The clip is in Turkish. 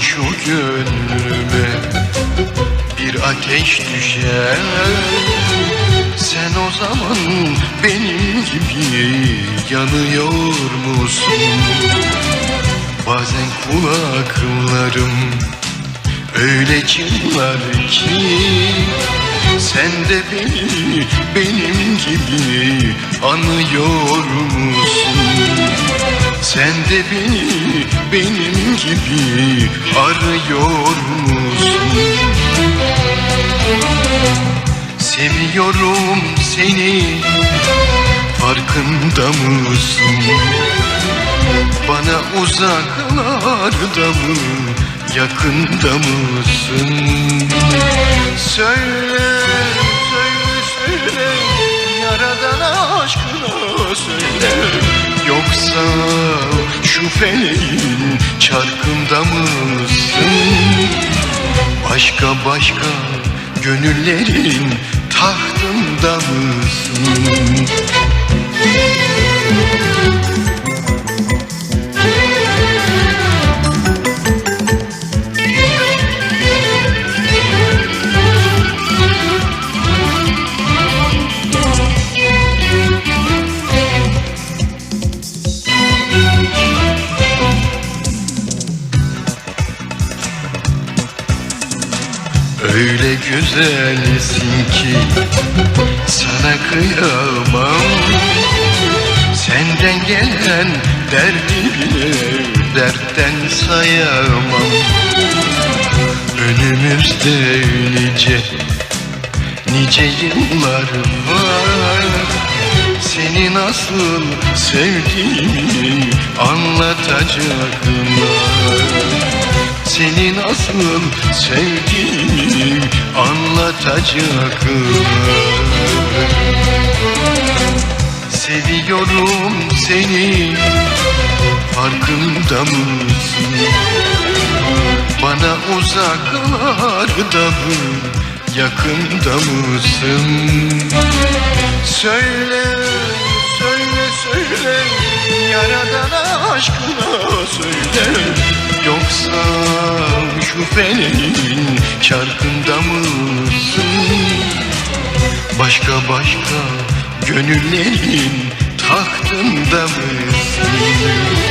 şu gönlüme bir ateş düşer Sen o zaman benim gibi yanıyor musun? Bazen kulaklarım öyle çınlar ki Sen de beni benim gibi anıyor musun? Sen de beni benim gibi arıyor musun? Seviyorum seni farkında mısın? Bana uzaklarda mı yakında mısın? Söyle, söyle, söyle Yaradan aşkına söyle Yoksa şu feleğin çarkında mısın? Başka başka gönüllerin tahtında mısın? Öyle güzelsin ki sana kıyamam. Senden gelen derdi bile dertten sayamam. Önümüzde nice nice yıllar var. Seni nasıl sevdiğimi anlatacaklar seni nasıl sevdiğimi anlatacaklar Seviyorum seni farkında mısın? Bana uzaklarda mı yakında mısın? Söyle, söyle, söyle Yaradan aşkına söyle Yoksa şu feleğin çarkında mısın? Başka başka gönüllerin tahtında mısın?